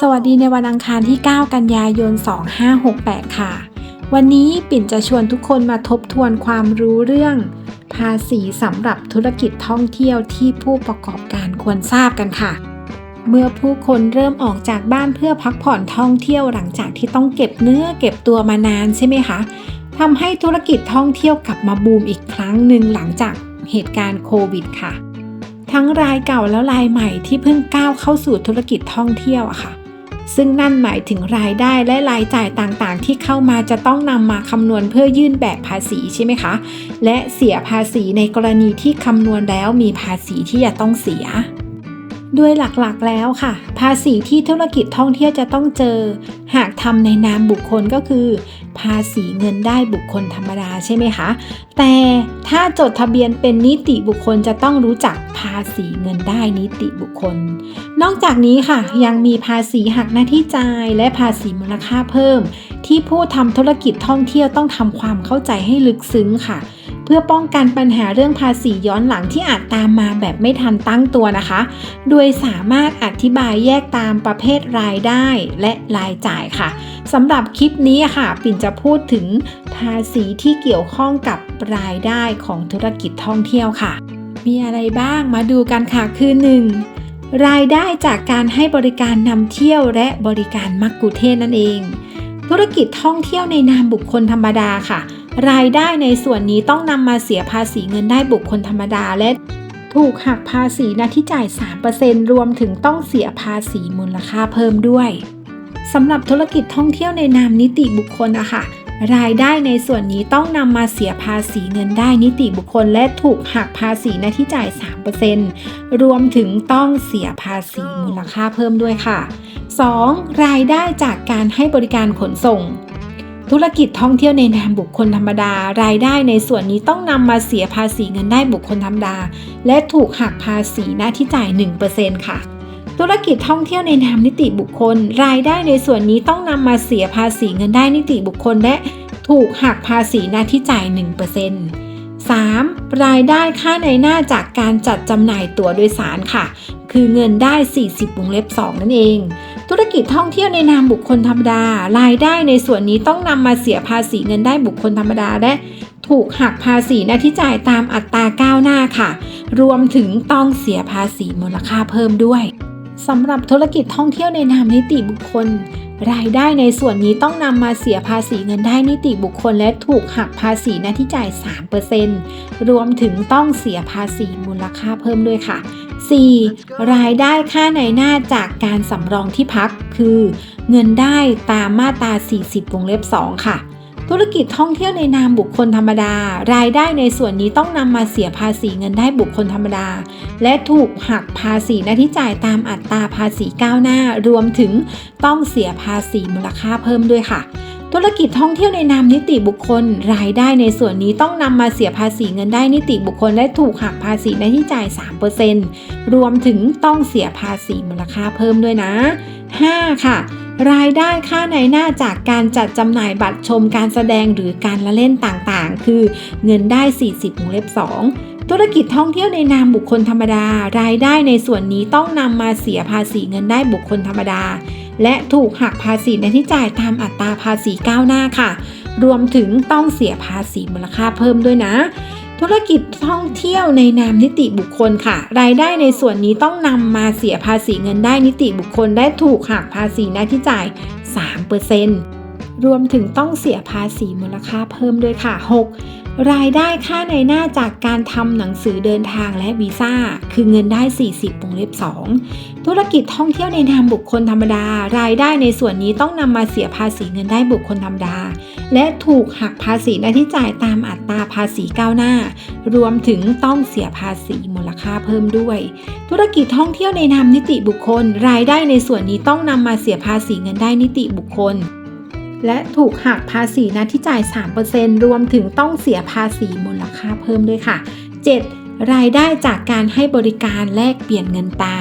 สวัสดีในวันอังคารที่ 9 กันยายน 2568 ค่ะ วันนี้ปิ่นจะชวนทุกคนมาทบทวนความรู้เรื่อง ภาษีสำหรับธุรกิจท่องเที่ยวที่ผู้ประกอบการควรทราบกันค่ะ เมื่อผู้คนเริ่มออกจากบ้านเพื่อพักผ่อนท่องเที่ยวหลังจากที่ต้องเก็บเนื้อเก็บตัวมานานใช่ไหมคะทำให้ธุรกิจท่องเที่ยวกลับมาบูมอีกครั้งหนึ่งหลังจากเหตุการณ์โควิดค่ะ ทั้งรายเก่าแล้วรายใหม่ที่เพิ่งก้าวเข้าสู่ธุรกิจท่องเที่ยวอะค่ะ ซึ่งนั่นหมายถึงรายได้และรายจ่ายต่างๆ ที่เข้ามาจะต้องนำมาคำนวณเพื่อยื่นแบบภาษีใช่ไหมคะ และเสียภาษีในกรณีที่คำนวณแล้วมีภาษีที่จะต้องเสียด้วยหลักๆแล้วค่ะ ภาษีที่ธุรกิจท่องเที่ยวจะต้องเจอ หากทำในนามบุคคลก็คือ ภาษีเงินได้บุคคลธรรมดาใช่ไหมคะ แต่ถ้าจดทะเบียนเป็นนิติบุคคลจะต้องรู้จักภาษีเงินได้นิติบุคคล นอกจากนี้ค่ะ ยังมีภาษีหักหน้าที่จ่าย และภาษีมูลค่าเพิ่ม ที่ผู้ทำธุรกิจท่องเที่ยวต้องทำความเข้าใจให้ลึกซึ้งค่ะ พื่อป้องกันปัญหาเรื่องภาษีย้อนหลังที่อาจตามมาแบบไม่ทันตั้งตัวนะคะ โดยสามารถอธิบายแยกตามประเภทรายได้และรายจ่ายค่ะสำหรับคลิปนี้ค่ะ ปิ่นจะพูดถึงภาษีที่เกี่ยวข้องกับรายได้ของธุรกิจท่องเที่ยวค่ะ มีอะไรบ้างมาดูกันค่ะคือ 1. รายได้จากการให้บริการนำเที่ยวและบริการมักกุเทศนั่นเอง ธุรกิจท่องเที่ยวในนามบุคคลธรรมดาค่ะ รายได้ในส่วนนี้ต้องนำมาเสียภาษีเงินได้บุคคลธรรมดาและถูกหักภาษีน้าที่จ่าย 3%รวมถึงต้องเสียภาษีมูลค่าเพิ่มด้วยสำหรับธุรกิจท่องเที่ยวในนามนิติบุคคลอะคะรายได้ในส่วนนี้ต้องนำมาเสียภาษีเงินได้นิติบุคคล และถูกหักภาษีน้าที่จ่าย 3%รวมถึงต้องเสียภาษีมูลค่าเพิ่มด้วยค่ะ 2. รายได้จากการให้บริการขนส่ง ธุรกิจท่องเที่ยวในนามบุคคลธรรมดา รายได้ในส่วนนี้ต้องนำมาเสียภาษีเงินได้บุคคลธรรมดา และถูกหักภาษีหน้าที่จ่าย 1%ค่ะ ธุรกิจท่องเที่ยวในนามนิติบุคคล รายได้ในส่วนนี้ต้องนำมาเสียภาษีเงินได้นิติบุคคล และถูกหักภาษีหน้าที่จ่าย 1% 3. รายได้ค่าในหน้าจากการจัดจำหน่ายตั๋วโดยสารค่ะ คือเงินได้ 40วงเล็บ 2 นั่นเอง ธุรกิจท่องเที่ยวในนามบุคคลธรรมดา รายได้ในส่วนนี้ต้องนำมาเสียภาษีเงินได้บุคคลธรรมดาและถูกหักภาษีหน้าที่จ่ายตามอัตราก้าวหน้าค่ะ รวมถึงต้องเสียภาษีมูลค่าเพิ่มด้วยสำหรับธุรกิจท่องเที่ยวในนามนิติบุคคล รายได้ในส่วนนี้ต้องนำมาเสียภาษีเงินได้นิติบุคคล และถูกหักภาษีหน้าที่จ่าย 3%รวมถึงต้องเสียภาษีมูลค่าเพิ่มด้วยค่ะ 4. รายได้ค่าในหน้าจากการสำรองที่พัก คือ เงินได้ตามมาตรา 40 วงเล็บ 2 ค่ะ ธุรกิจท่องเที่ยวในนามบุคคลธรรมดา รายได้ในส่วนนี้ต้องนำมาเสียภาษีเงินได้บุคคลธรรมดา และถูกหักภาษีหน้าที่จ่ายตามอัตราภาษีก้าวหน้า รวมถึงต้องเสียภาษีมูลค่าเพิ่มด้วยค่ะ ธุรกิจท่องเที่ยวในนามนิติบุคคล รายได้ในส่วนนี้ต้องนำมาเสียภาษีเงินได้นิติบุคคล และถูกหักภาษีหน้าที่จ่าย 3%รวมถึงต้องเสียภาษีมูลค่าเพิ่มด้วยนะ 5. ค่ะ รายได้ค่าในหน้าจากการจัดจำหน่ายบัตรชมการแสดงหรือการละเล่นต่างๆ คือเงินได้ 40วงเล็บ 2 ธุรกิจท่องเที่ยวในนามบุคคลธรรมดา รายได้ในส่วนนี้ต้องนำมาเสียภาษีเงินได้บุคคลธรรมดา และถูกหักภาษีในที่จ่ายตามอัตราภาษีก้าวหน้าค่ะ รวมถึงต้องเสียภาษีมูลค่าเพิ่มด้วยนะ ธุรกิจท่องเที่ยวในนามนิติบุคคลค่ะ รายได้ในส่วนนี้ต้องนำมาเสียภาษีเงินได้นิติบุคคลได้ถูกหักภาษีหน้าที่จ่าย 3%รวมถึงต้องเสียภาษีมูลค่าเพิ่มด้วยค่ะ 6. รายได้ค่าในหน้าจากการทำหนังสือเดินทางและวีซ่า คือเงินได้ 40วงเล็บ 2 ธุรกิจท่องเที่ยวในนามบุคคลธรรมดา รายได้ในส่วนนี้ต้องนำมาเสียภาษีเงินได้บุคคลธรรมดา และถูกหักภาษีหน้าที่จ่ายตามอัตราภาษีก้าวหน้า รวมถึงต้องเสียภาษีมูลค่าเพิ่มด้วย ธุรกิจท่องเที่ยวในนามนิติบุคคล รายได้ในส่วนนี้ต้องนำมาเสียภาษีเงินได้นิติบุคคล และถูกหักภาษีน้าที่จ่าย 3%รวมถึงต้องเสียภาษีมูลค่าเพิ่มด้วยค่ะ 7. รายได้จากการให้บริการแลกเปลี่ยนเงินตา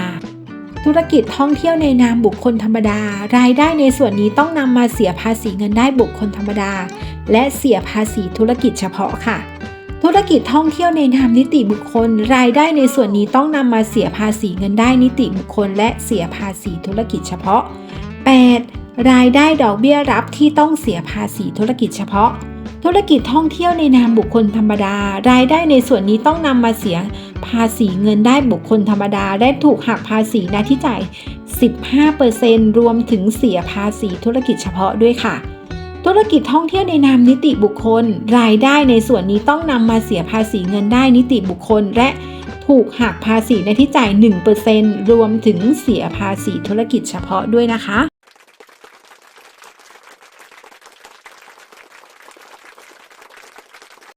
ธุรกิจท่องเที่ยวในนามบุคคลธรรมดา รายได้ในส่วนนี้ต้องนำมาเสียภาษีเงินได้บุคคลธรรมดา และเสียภาษีธุรกิจเฉพาะค่ะธุรกิจท่องเที่ยวในนามนิติบุคคล รายได้ในส่วนนี้ต้องนำมาเสียภาษีเงินได้นิติบุคคล และเสียภาษีธุรกิจเฉพาะ 8. รายได้ดอกเบี้ยรับที่ต้องเสียภาษีธุรกิจเฉพาะ ธุรกิจท่องเที่ยวในนามบุคคลธรรมดา รายได้ในส่วนนี้ต้องนำมาเสียภาษีเงินได้บุคคลธรรมดาและถูกหักภาษีหน้าที่จ่าย 15%รวมถึงเสียภาษีธุรกิจเฉพาะด้วยค่ะ ธุรกิจท่องเที่ยวในนามนิติบุคคล รายได้ในส่วนนี้ต้องนำมาเสียภาษีเงินได้นิติบุคคล และถูกหักภาษีในที่จ่าย 1%รวมถึงเสียภาษีธุรกิจเฉพาะด้วยนะคะ